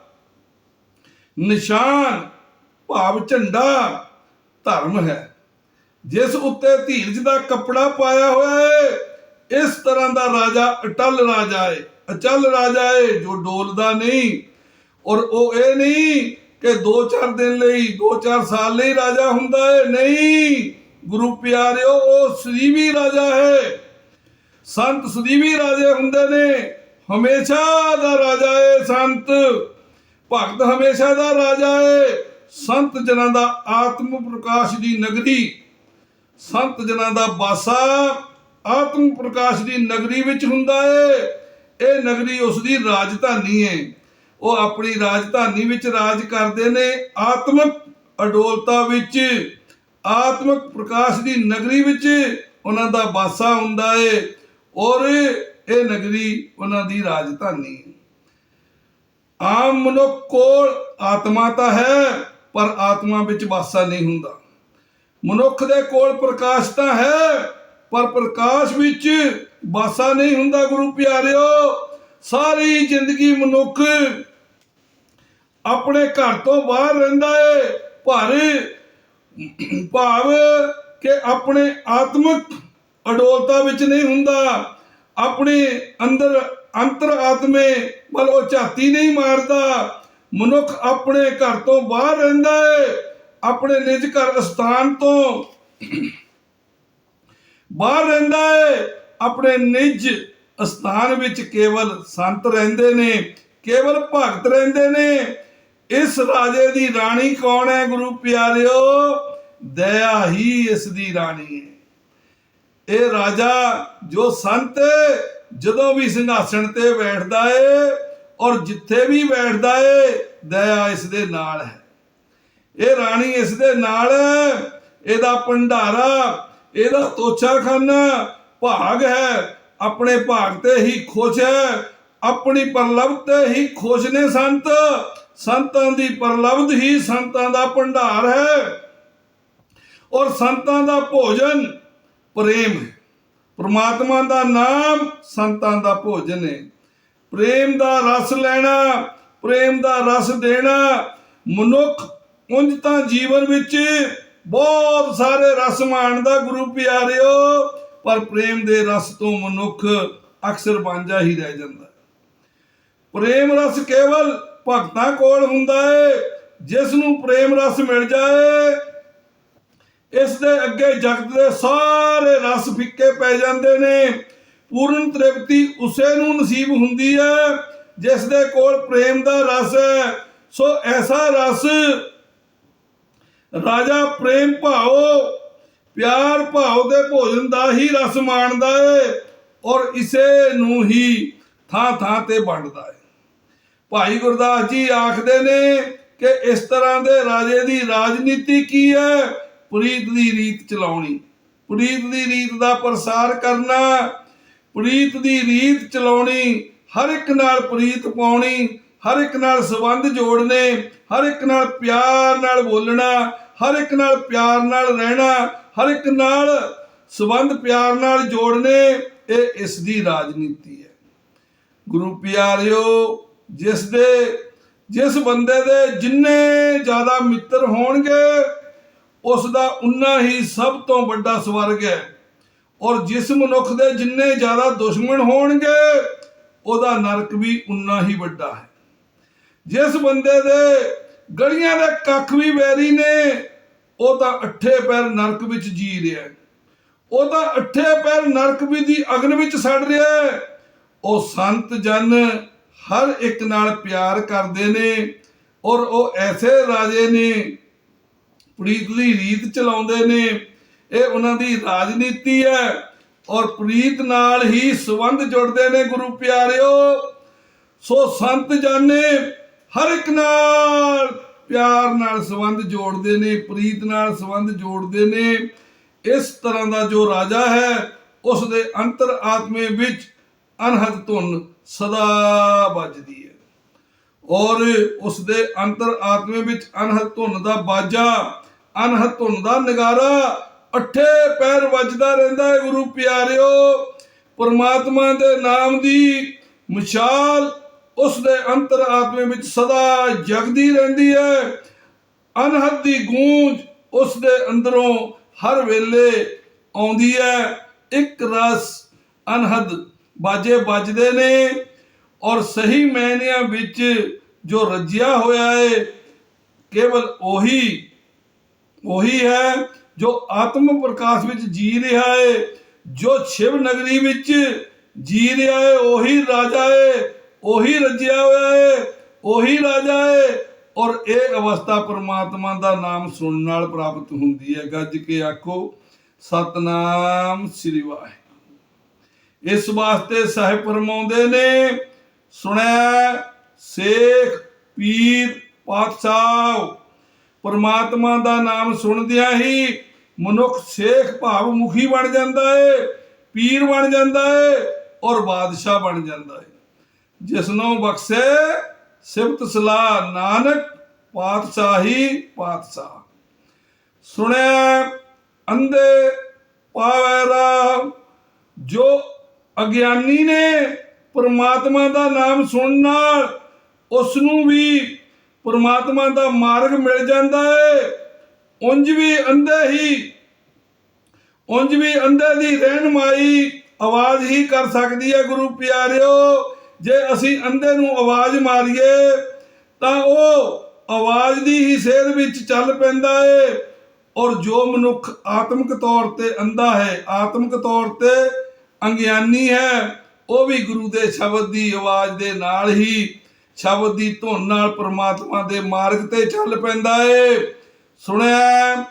ਨਿਸ਼ਾਨ, ਭਾਵ ਝੰਡਾ ਧਰਮ ਹੈ। ਜਿਸ ਉੱਤੇ ਧੀਰਜ ਦਾ ਕੱਪੜਾ ਪਾਇਆ ਹੋਇਆ ਹੈ ਇਸ ਤਰ੍ਹਾਂ ਦਾ ਰਾਜਾ ਅਟਲ ਰਾਜਾ ਹੈ ਅਚਲ ਰਾਜਾ ਹੈ ਜੋ ਡੋਲਦਾ ਨਹੀਂ ਔਰ ਉਹ ਇਹ ਨਹੀਂ ਕਿ 2-4 ਦਿਨ ਲਈ 2-4 ਸਾਲ ਲਈ ਰਾਜਾ ਹੁੰਦਾ ਹੈ। ਨਹੀਂ, ਗੁਰੂ ਪਿਆਰਿਓ, ਉਹ ਸਦੀਵੀ ਰਾਜਾ ਹੈ। ਸੰਤ ਸਦੀਵੀ ਰਾਜੇ ਹੁੰਦੇ ਨੇ। ਹਮੇਸ਼ਾ ਦਾ ਰਾਜਾ ਹੈ ਸੰਤ। ਭਗਤ ਹਮੇਸ਼ਾ ਦਾ ਰਾਜਾ ਹੈ ਸੰਤ ਜਨਾਂ ਦਾ ਆਤਮ ਪ੍ਰਕਾਸ਼ ਦੀ ਨਗਰੀ। ਸੰਤ ਜਨਾਂ ਦਾ ਬਾਸਾ ਆਤਮ ਪ੍ਰਕਾਸ਼ ਦੀ ਨਗਰੀ ਵਿੱਚ ਹੁੰਦਾ ਹੈ ਇਹ ਨਗਰੀ ਉਸ ਦੀ ਰਾਜਧਾਨੀ ਏ। ਉਹ ਆਪਣੀ ਰਾਜਧਾਨੀ ਵਿੱਚ ਰਾਜ ਕਰਦੇ ਨੇ, ਆਤਮਿਕ ਅਡੋਲਤਾ ਵਿੱਚ, ਆਤਮਿਕ ਪ੍ਰਕਾਸ਼ ਦੀ ਨਗਰੀ ਵਿੱਚ ਉਹਨਾਂ ਦਾ ਬਾਸਾ ਹੁੰਦਾ ਏ ਔਰ ਇਹ ਨਗਰੀ ਉਹਨਾਂ ਦੀ ਰਾਜਧਾਨੀ ਆਮ ਮਨੁੱਖ ਕੋਲ ਆਤਮਾ ਤਾਂ ਹੈ, ਪਰ ਆਤਮਾ ਵਿੱਚ ਵਾਸਾ ਨਹੀਂ ਹੁੰਦਾ। ਮਨੁੱਖ ਦੇ ਕੋਲ ਪ੍ਰਕਾਸ਼ ਤਾਂ ਹੈ, ਪਰ ਪ੍ਰਕਾਸ਼ ਵਿੱਚ ਵਾਸਾ ਨਹੀਂ ਹੁੰਦਾ, ਗੁਰੂ ਪਿਆਰਿਓ। ਸਾਰੀ ਜ਼ਿੰਦਗੀ ਮਨੁੱਖ ਆਪਣੇ ਘਰ ਤੋਂ ਬਾਹਰ ਰਹਿੰਦਾ ਏ। ਭਾਰੀ ਭਾਵ ਕਿ ਆਪਣੇ ਆਤਮਿਕ ਅਡੋਲਤਾ ਵਿੱਚ ਨਹੀਂ ਹੁੰਦਾ। ਆਪਣੇ ਅੰਦਰ ਅੰਤਰ ਆਤਮੇ ਵੱਲ ਉਹ ਝਾਤੀ ਨਹੀਂ ਮਾਰਦਾ। ਮਨੁੱਖ ਆਪਣੇ ਘਰ ਤੋਂ ਬਾਹਰ ਰਹਿੰਦਾ ਏ। ਆਪਣੇ ਨਿਜ ਘਰ ਸਥਾਨ ਤੋਂ ਬਾਹਰ ਰਹਿੰਦਾ ਏ। ਆਪਣੇ ਨਿਜ ਸਥਾਨ ਵਿੱਚ ਕੇਵਲ ਸੰਤ ਰਹਿੰਦੇ ਨੇ, ਕੇਵਲ ਭਗਤ ਰਹਿੰਦੇ ਨੇ। ਇਸ ਰਾਜੇ ਦੀ ਰਾਣੀ ਕੌਣ ਹੈ ਗੁਰੂ ਪਿਆਰਿਓ? ਦਇਆ ਹੀ ਇਸ ਦੀ ਰਾਣੀ ਹੈ। ਇਹ ਰਾਜਾ ਜੋ ਸੰਤ ਜਦੋਂ ਵੀ ਸਿੰਘਾਸਣ ਤੇ ਬੈਠਦਾ ਏ ਔਰ ਜਿੱਥੇ ਵੀ ਬੈਠਦਾ ਏ, ਦਇਆ ਇਸ ਦੇ ਨਾਲ ਹੈ। ਇਹ ਰਾਣੀ ਇਸ ਦੇ ਨਾਲ ਇਹਦਾ ਭੰਡਾਰਾ, ਇਹਦਾ ਤੋਛਾਖਾਨਾ ਭਾਗ ਹੈ, ਆਪਣੇ ਭਾਗ ਤੇ ਹੀ ਖੁਸ਼ ਹੈ, ਆਪਣੀ ਪਰਲਬਧ ਤੇ ਹੀ ਖੁਸ਼ ਨੇ ਸੰਤ। ਸੰਤਾਂ ਦੀ ਪ੍ਰਲਬਧ ਹੀ ਸੰਤਾਂ ਦਾ ਭੰਡਾਰ ਹੈ। ਔਰ ਸੰਤਾਂ ਦਾ ਭੋਜਨ ਪ੍ਰੇਮ ਹੈ। ਪ੍ਰਮਾਤਮਾ ਦਾ ਨਾਮ ਸੰਤਾਂ ਦਾ ਭੋਜਨ ਹੈ। ਪ੍ਰੇਮ ਦਾ ਰਸ ਲੈਣਾ, ਪ੍ਰੇਮ ਦਾ ਰਸ ਦੇਣਾ, ਮਨੁੱਖ ਉਂਝ ਤਾਂ ਜੀਵਨ ਵਿੱਚ ਬਹੁਤ ਸਾਰੇ ਰਸ ਮਾਣਦਾ ਗੁਰੂ ਪਿਆਰਿਓ, ਪਰ ਪ੍ਰੇਮ ਦੇ ਰਸ ਤੋਂ ਮਨੁੱਖ ਅਕਸਰ ਵਾਂਝਾ ਹੀ ਰਹਿ ਜਾਂਦਾ ਪ੍ਰੇਮ ਰਸ ਕੇਵਲ ਭਗਤਾਂ ਕੋਲ ਹੁੰਦਾ ਹੈ ਜਿਸ ਨੂੰ ਪ੍ਰੇਮ ਰਸ ਮਿਲ ਜਾਏ, ਇਸ ਦੇ ਅੱਗੇ ਜਗਤ ਦੇ ਸਾਰੇ ਰਸ ਫਿੱਕੇ ਪੈ ਜਾਂਦੇ ਨੇ। ਪੂਰਨ ਤ੍ਰਿਪਤੀ ਉਸੇ ਨੂੰ ਨਸੀਬ ਹੁੰਦੀ ਹੈ ਜਿਸ ਦੇ ਕੋਲ ਪ੍ਰੇਮ ਦਾ ਰਸ ਹੈ ਸੋ ਐਸਾ ਰਸ, ਰਾਜਾ ਪ੍ਰੇਮ ਭਾਉ, ਪਿਆਰ ਭਾਉ ਦੇ ਭੋਜਨ ਦਾ ਹੀ ਰਸ ਮਾਣਦਾ ਹੈ ਔਰ ਇਸੇ ਨੂੰ ਹੀ ਥਾਂ ਥਾਂ ਤੇ ਵੰਡਦਾ ਹੈ ਭਾਈ ਗੁਰਦਾਸ ਜੀ ਆਖਦੇ ਨੇ ਕਿ ਇਸ ਤਰ੍ਹਾਂ ਦੇ ਰਾਜੇ ਦੀ ਰਾਜਨੀਤੀ ਕੀ ਹੈ? ਪ੍ਰੀਤ ਦੀ ਰੀਤ ਚਲਾਉਣੀ। ਪ੍ਰੀਤ ਦੀ ਰੀਤ ਦਾ ਪ੍ਰਸਾਰ ਕਰਨਾ, ਪ੍ਰੀਤ ਦੀ ਰੀਤ ਚਲਾਉਣੀ, ਹਰ ਇੱਕ ਨਾਲ ਪ੍ਰੀਤ ਪਾਉਣੀ, ਹਰ ਇੱਕ ਨਾਲ ਸੰਬੰਧ ਜੋੜਨੇ, ਹਰ ਇੱਕ ਨਾਲ ਪਿਆਰ ਨਾਲ ਬੋਲਣਾ, ਹਰ ਇੱਕ ਨਾਲ ਪਿਆਰ ਨਾਲ ਰਹਿਣਾ, ਹਰ ਇੱਕ ਨਾਲ ਸੰਬੰਧ ਪਿਆਰ ਨਾਲ ਜੋੜਨੇ, ਇਹ ਇਸ ਦੀ ਰਾਜਨੀਤੀ ਹੈ। ਗੁਰੂ ਪਿਆਰਿਓ ਜਿਸ ਦੇ, ਜਿਸ ਬੰਦੇ ਦੇ ਜਿੰਨੇ ਜ਼ਿਆਦਾ ਮਿੱਤਰ ਹੋਣਗੇ, ਉਸ ਦਾ ਉਨਾ ਹੀ ਸਭ ਤੋਂ ਵੱਡਾ ਸਵਰਗ ਹੈ। ਔਰ ਜਿਸ ਮਨੁੱਖ ਦੇ ਜਿੰਨੇ ਜ਼ਿਆਦਾ ਦੁਸ਼ਮਣ ਹੋਣਗੇ, ਉਹਦਾ ਨਰਕ ਵੀ ਉਨਾ ਹੀ ਵੱਡਾ ਹੈ। ਜਿਸ ਬੰਦੇ ਦੇ ਗਲੀਆਂ ਦੇ ਕੱਖ ਵੀ ਵੈਰੀ ਨੇ, ਉਹ ਤਾਂ ਅੱਠੇ ਪੈਰ ਨਰਕ ਵਿੱਚ ਜੀ ਰਿਹਾ ਹੈ। ਉਹ ਤਾਂ ਅੱਠੇ ਪੈਰ ਨਰਕ ਵੀ ਦੀ ਅਗਨ ਵਿੱਚ ਸੜ ਰਿਹਾ ਹੈ। ਉਹ ਸੰਤ ਜਨ ਹਰ ਇੱਕ ਨਾਲ ਪਿਆਰ ਕਰਦੇ ਨੇ ਔਰ ਉਹ ਐਸੇ ਰਾਜੇ ਨੇ, ਪ੍ਰੀਤ ਦੀ ਰੀਤ ਚਲਾਉਂਦੇ ਨੇ। ਇਹ ਉਹਨਾਂ ਦੀ ਰਾਜਨੀਤੀ ਹੈ ਔਰ ਪ੍ਰੀਤ ਨਾਲ ਹੀ ਸੰਬੰਧ ਜੁੜਦੇ ਨੇ ਗੁਰੂ ਪਿਆਰਿਓ। ਸੋ ਸੰਤ ਜਾਣੇ ਹਰ ਇੱਕ ਨਾਲ ਪਿਆਰ ਨਾਲ ਸੰਬੰਧ ਜੋੜਦੇ ਨੇ, ਪ੍ਰੀਤ ਨਾਲ ਸੰਬੰਧ ਜੋੜਦੇ ਨੇ। ਇਸ ਤਰ੍ਹਾਂ ਦਾ ਜੋ ਰਾਜਾ ਹੈ, ਉਸ ਦੇ ਅੰਤਰ ਆਤਮੇ ਵਿੱਚ ਅਨਹਦ ਧੁਨ ਸਦਾ ਵੱਜਦੀ ਹੈ। ਔਰ ਉਸ ਦੇ ਅੰਤਰ ਆਤਮੇ ਵਿੱਚ ਅਨਹਦ ਧੁਨ ਦਾ ਬਾਜਾ ਅਨਹਦ ਧੁਨ ਦਾ ਨਗਾਰਾ, ਅੱਠੇ ਪੈਰ ਵੱਜਦਾ ਰਹਿੰਦਾ ਹੈ ਗੁਰੂ ਪਿਆਰਿਓ। ਪਰਮਾਤਮਾ ਦੇ ਨਾਮ ਦੀ ਮਿਸਾਲ ਉਸ ਦੇ ਅੰਤਰ ਆਤਮੇ ਵਿੱਚ ਸਦਾ ਜਗਦੀ ਰਹਿੰਦੀ ਹੈ। ਅਨਹਦ ਦੀ ਗੂੰਜ ਉਸ ਦੇ ਅੰਦਰੋਂ ਹਰ ਵੇਲੇ ਆਉਂਦੀ ਹੈ। ਇੱਕ ਰਸ ਅਨਹਦ ਬਾਜੇ ਵੱਜਦੇ ਨੇ ਔਰ ਸਹੀ ਮਾਇਨਿਆਂ ਵਿੱਚ ਜੋ ਰੱਜਿਆ ਹੋਇਆ ਹੈ ਕੇਵਲ ਉਹੀ ਉਹੀ ਹੈ ਜੋ ਆਤਮ ਪ੍ਰਕਾਸ਼ ਵਿੱਚ ਜੀ ਰਿਹਾ ਹੈ ਜੋ ਸ਼ਿਵ ਨਗਰੀ ਵਿੱਚ ਜੀ ਰਿਹਾ ਹੈ ਉਹੀ ਰਾਜਾ ਹੈ ਉਹੀ ਰੱਜਿਆ ਹੋਇਆ ਹੈ ਉਹੀ ਰਾਜਾ ਹੈ ਔਰ ਇਹ ਅਵਸਥਾ ਪ੍ਰਮਾਤਮਾ ਦਾ ਨਾਮ ਸੁਣਨ ਨਾਲ ਪ੍ਰਾਪਤ ਹੁੰਦੀ ਹੈ। ਗੱਜ ਕੇ ਆਖੋ, ਸਤਨਾਮ ਸ੍ਰੀ ਵਾਹਿਗੁਰੂ। ਇਸ ਵਾਸਤੇ ਸਾਹਿਬ ਫਰਮਾਉਂਦੇ ਨੇ ਸੁਣਿਆ ਸੇਖ ਪੀਰ ਪਾਤਸ਼ਾਹ। ਪਰਮਾਤਮਾ ਦਾ ਨਾਮ ਸੁਣਦਿਆਂ ਹੀ ਮਨੁੱਖ ਸੇਖ ਭਾਵ ਮੁਖੀ ਬਣ ਜਾਂਦਾ ਏ, ਪੀਰ ਬਣ ਜਾਂਦਾ ਏ ਔਰ ਬਾਦਸ਼ਾਹ ਬਣ ਜਾਂਦਾ ਏ। ਜਿਸਨੂੰ ਬਖਸ਼ੇ ਸਿਫਤ ਸਲਾਹ, ਨਾਨਕ ਪਾਤਸ਼ਾਹੀ ਪਾਤਸ਼ਾਹ। ਸੁਣਿਆ ਅੰਦੇ ਪਾਵੈ ਰਾਮ ਜੋ ਅਗਿਆਨੀ ਨੇ ਪਰਮਾਤਮਾ ਦਾ ਨਾਮ ਸੁਣਨ ਨਾਲ ਉਸ ਨੂੰ ਵੀ ਪਰਮਾਤਮਾ ਦਾ ਮਾਰਗ ਮਿਲ ਜਾਂਦਾ ਹੈ ਉਂਝ ਵੀ ਅੰਧੇ ਹੀ, ਉਂਝ ਵੀ ਅੰਧੇ ਦੀ ਰਹਿਨਮਾਈ ਆਵਾਜ਼ ਹੀ ਕਰ ਸਕਦੀ ਹੈ ਗੁਰੂ ਪਿਆਰਿਓ। ਜੇ ਅਸੀਂ ਅੰਧੇ ਨੂੰ ਆਵਾਜ਼ ਮਾਰੀਏ, ਤਾਂ ਉਹ ਆਵਾਜ਼ ਦੀ ਹੀ ਸੇਧ ਵਿੱਚ ਚੱਲ ਪੈਂਦਾ ਏ। ਔਰ ਜੋ ਮਨੁੱਖ ਆਤਮਿਕ ਤੌਰ ਤੇ ਅੰਧਾ ਹੈ, ਆਤਮਿਕ ਤੌਰ ਤੇ ਅੰਗਿਆਨੀ ਹੈ। ਉਹ ਵੀ ਗੁਰੂ ਦੇ ਸ਼ਬਦ ਦੀ ਆਵਾਜ਼ ਦੇ ਨਾਲ ਹੀ ਸ਼ਬਦ ਦੀ ਧੁਨ ਨਾਲ ਪ੍ਰਮਾਤਮਾ ਦੇ ਮਾਰਗ ਤੇ ਚੱਲ ਪੈਂਦਾ ਏ। ਸੁਣਿਆ,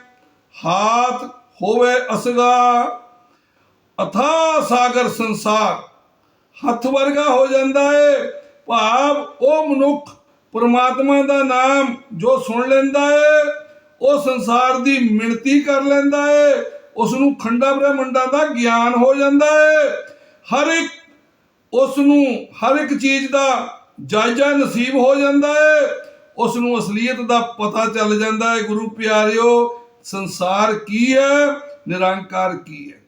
ਹਾਥ ਹੋਵੇ ਅਸਗਾ, ਅਥਾ ਸਾਗਰ ਸੰਸਾਰ, ਹੱਥ ਵਰਗਾ ਹੋ ਜਾਂਦਾ ਏ। ਭਾਵ ਉਹ ਮਨੁੱਖ ਪ੍ਰਮਾਤਮਾ ਦਾ ਨਾਮ ਜੋ ਸੁਣ ਲੈਂਦਾ ਏ, ਉਹ ਸੰਸਾਰ ਦੀ ਮਿਣਤੀ ਕਰ ਲੈਂਦਾ ਏ। ਉਸ ਨੂੰ ਖੰਡਾ ਬ੍ਰਹਮੰਡਾਂ ਦਾ ਗਿਆਨ ਹੋ ਜਾਂਦਾ ਹੈ। ਹਰ ਇੱਕ ਉਸ ਨੂੰ ਹਰ ਇੱਕ ਚੀਜ਼ ਦਾ ਜਾਇਜ਼ਾ ਨਸੀਬ ਹੋ ਜਾਂਦਾ ਹੈ। ਉਸ ਨੂੰ ਅਸਲੀਅਤ ਦਾ ਪਤਾ ਚੱਲ ਜਾਂਦਾ ਹੈ, ਗੁਰੂ ਪਿਆਰਿਓ, ਸੰਸਾਰ ਕੀ ਹੈ, ਨਿਰੰਕਾਰ ਕੀ ਹੈ।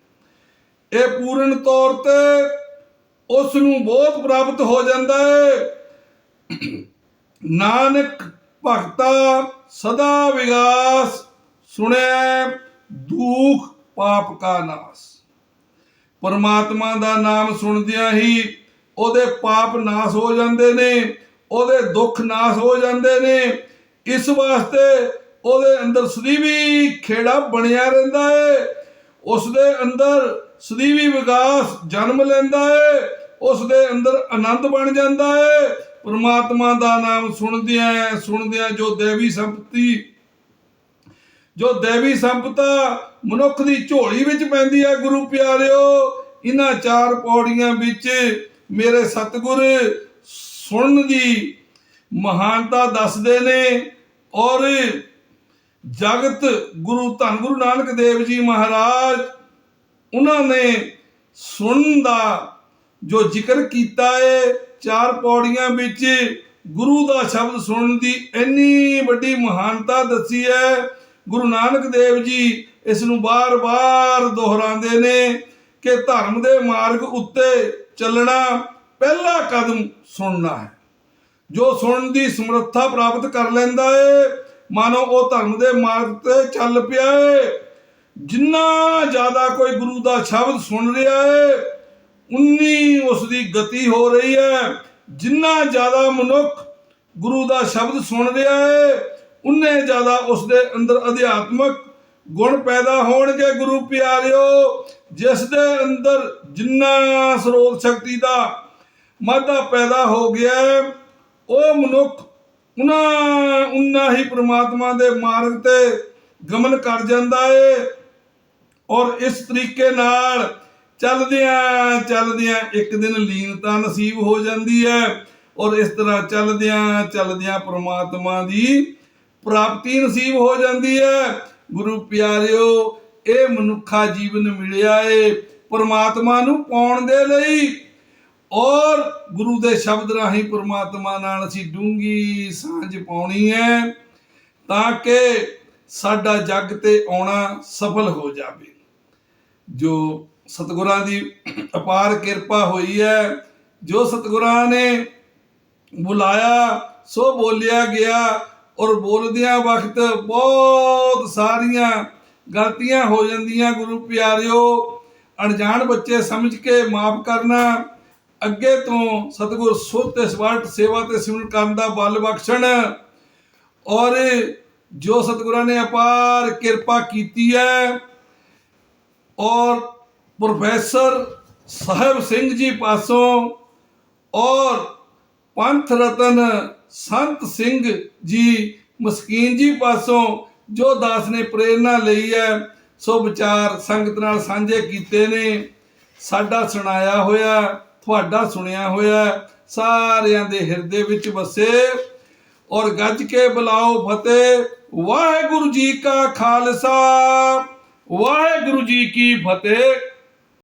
ਇਹ ਪੂਰਨ ਤੌਰ ਤੇ ਉਸ ਨੂੰ ਬਹੁਤ ਪ੍ਰਾਪਤ ਹੋ ਜਾਂਦਾ ਹੈ। ਨਾਨਕ ਭਗਤਾ ਸਦਾ ਵਿਗਾਸ ਸੁਣਿਆ ਦੁਖ ਪਾਪ ਕਾ ਨਾਸ। ਪਰਮਾਤਮਾ ਦਾ ਨਾਮ ਸੁਣਦਿਆਂ ਹੀ ਉਹਦੇ ਪਾਪ ਨਾਸ ਹੋ ਜਾਂਦੇ ਨੇ, ਉਹਦੇ ਦੁੱਖ ਨਾਸ ਹੋ ਜਾਂਦੇ ਨੇ। ਇਸ ਵਾਸਤੇ ਉਹਦੇ ਅੰਦਰ ਸਦੀਵੀ ਖੇੜਾ ਬਣਿਆ ਰਹਿੰਦਾ ਹੈ ਉਸ ਦੇ ਅੰਦਰ ਸਦੀਵੀ ਵਿਕਾਸ ਜਨਮ ਲੈਂਦਾ ਹੈ ਉਸ ਦੇ ਅੰਦਰ ਆਨੰਦ ਬਣ ਜਾਂਦਾ ਹੈ ਪਰਮਾਤਮਾ ਦਾ ਨਾਮ ਸੁਣਦਿਆਂ ਸੁਣਦਿਆਂ ਜੋ ਦੇਵੀ ਸੰਪਤੀ ਜੋ ਦੇਵੀ ਸੰਪਤਾ ਮਨੁੱਖ ਦੀ ਝੋਲੀ ਵਿੱਚ ਪੈਂਦੀ ਹੈ, ਗੁਰੂ ਪਿਆਰਿਓ, ਇਹਨਾਂ ਚਾਰ ਪੌੜੀਆਂ ਵਿੱਚ ਮੇਰੇ ਸਤਿਗੁਰ ਸੁਣਨ ਦੀ ਮਹਾਨਤਾ ਦੱਸਦੇ ਨੇ ਔਰ ਜਗਤ ਗੁਰੂ ਧੰਨ ਗੁਰੂ ਨਾਨਕ ਦੇਵ ਜੀ ਮਹਾਰਾਜ ਉਹਨਾਂ ਨੇ ਸੁਣਨ ਦਾ ਜੋ ਜ਼ਿਕਰ ਕੀਤਾ ਹੈ ਚਾਰ ਪੌੜੀਆਂ ਵਿੱਚ ਗੁਰੂ ਦਾ ਸ਼ਬਦ ਸੁਣਨ ਦੀ ਇੰਨੀ ਵੱਡੀ ਮਹਾਨਤਾ ਦੱਸੀ ਹੈ ਗੁਰੂ ਨਾਨਕ ਦੇਵ ਜੀ ਇਸ ਨੂੰ ਬਾਰ-ਬਾਰ ਦੁਹਰਾਉਂਦੇ ਨੇ ਕਿ ਧਰਮ ਦੇ ਮਾਰਗ ਉੱਤੇ ਚੱਲਣਾ ਪਹਿਲਾ ਕਦਮ ਸੁਣਨਾ ਹੈ। ਜੋ ਸੁਣਨ ਦੀ ਸਮਰੱਥਾ ਪ੍ਰਾਪਤ ਕਰ ਲੈਂਦਾ ਏ, ਮਾਨੋ ਉਹ ਧਰਮ ਦੇ ਮਾਰਗ ਤੇ ਚੱਲ ਪਿਆ ਏ। ਜਿੰਨਾ ਜ਼ਿਆਦਾ ਕੋਈ ਗੁਰੂ ਦਾ ਸ਼ਬਦ ਸੁਣ ਰਿਹਾ ਏ, ਉਨੀ ਉਸ ਦੀ ਗਤੀ ਹੋ ਰਹੀ ਹੈ। ਜਿੰਨਾ ਜ਼ਿਆਦਾ ਮਨੁੱਖ ਗੁਰੂ ਦਾ ਸ਼ਬਦ ਸੁਣ ਰਿਹਾ ਏ ਉਨੇ ਜ਼ਿਆਦਾ ਉਸ ਦੇ ਅੰਦਰ ਅਧਿਆਤਮਕ ਗੁਣ ਪੈਦਾ ਹੋਣਗੇ, ਗੁਰੂ ਪਿਆਰਿਓ, ਜਿਸ ਦੇ ਅੰਦਰ ਜਿੰਨਾ ਸਰੋਤ ਸ਼ਕਤੀ ਦਾ ਮਾਦਾ ਪੈਦਾ ਹੋ ਗਿਆ ਉਹ ਮਨੁੱਖ ਉਹਨਾਂ ਉਨਾ ਹੀ ਪ੍ਰਮਾਤਮਾ ਦੇ ਮਾਰਗ ਤੇ ਗਮਨ ਕਰ ਜਾਂਦਾ ਏ ਔਰ ਇਸ ਤਰੀਕੇ ਨਾਲ ਚੱਲਦਿਆਂ ਚੱਲਦਿਆਂ ਇੱਕ ਦਿਨ ਲੀਨਤਾ ਨਸੀਬ ਹੋ ਜਾਂਦੀ ਹੈ ਔਰ ਇਸ ਤਰ੍ਹਾਂ ਚੱਲਦਿਆਂ ਚੱਲਦਿਆਂ ਪ੍ਰਮਾਤਮਾ ਦੀ ਪ੍ਰਾਪਤੀ ਨਸੀਬ ਹੋ ਜਾਂਦੀ ਹੈ। ਗੁਰੂ ਪਿਆਰਿਓ, ਇਹ ਮਨੁੱਖਾ ਜੀਵਨ ਮਿਲਿਆ ਏ ਪਰਮਾਤਮਾ ਨੂੰ ਪਾਉਣ ਦੇ ਲਈ। ਔਰ ਗੁਰੂ ਦੇ ਸ਼ਬਦ ਰਾਹੀਂ ਪਰਮਾਤਮਾ ਨਾਲ ਅਸੀਂ ਡੂੰਗੀ ਸਾਂਝ ਪਾਉਣੀ ਹੈ ਤਾਂ ਕਿ ਸਾਡਾ ਜੱਗ ਤੇ ਆਉਣਾ ਸਫਲ ਹੋ ਜਾਵੇ। ਜੋ ਸਤਿਗੁਰਾਂ ਦੀ ਅਪਾਰ ਕਿਰਪਾ ਹੋਈ ਹੈ, ਜੋ ਸਤਿਗੁਰਾਂ ਨੇ ਬੁਲਾਇਆ, ਸੋ ਬੋਲਿਆ ਗਿਆ ਔਰ ਬੋਲਦਿਆਂ ਵਕਤ ਬਹੁਤ ਸਾਰੀਆਂ ਗਲਤੀਆਂ ਹੋ ਜਾਂਦੀਆਂ, ਗੁਰੂ ਪਿਆਰਿਓ। ਅਣਜਾਣ ਬੱਚੇ ਸਮਝ ਕੇ ਮਾਫ ਕਰਨਾ, ਅੱਗੇ ਤੋਂ ਸਤਿਗੁਰ ਸੁੱਧ ਤੇ ਸਵਾਰਟ ਸੇਵਾ ਤੇ ਸਿਮਰਨ ਕਰਨ ਦਾ ਬਲ ਬਖਸ਼ਣ। ਔਰ ਜੋ ਸਤਿਗੁਰਾਂ ਨੇ ਅਪਾਰ ਕਿਰਪਾ ਕੀਤੀ ਹੈ, ਔਰ ਪ੍ਰੋਫੈਸਰ ਸਾਹਿਬ ਸਿੰਘ ਜੀ ਪਾਸੋਂ ਔਰ ਪੰਥ ਰਤਨ ਸੰਤ ਸਿੰਘ ਜੀ ਮਸਕੀਨ ਜੀ ਪਾਸੋਂ ਜੋ ਦਾਸ ਨੇ ਪ੍ਰੇਰਣਾ ਲਈ ਹੈ, ਸੋ ਵਿਚਾਰ ਸੰਗਤ ਨਾਲ ਸਾਂਝੇ ਕੀਤੇ ਨੇ। ਸਾਡਾ ਸੁਣਾਇਆ ਹੋਇਆ, ਤੁਹਾਡਾ ਸੁਣਿਆ ਹੋਇਆ, ਸਾਰਿਆਂ ਦੇ ਹਿਰਦੇ ਵਿੱਚ ਵਸੇ। ਔਰ ਗੱਜ ਕੇ ਬੁਲਾਓ ਫਤਿਹ, ਵਾਹਿਗੁਰੂ ਜੀ ਕਾ ਖਾਲਸਾ, ਵਾਹਿਗੁਰੂ ਜੀ ਕੀ ਫਤਿਹ।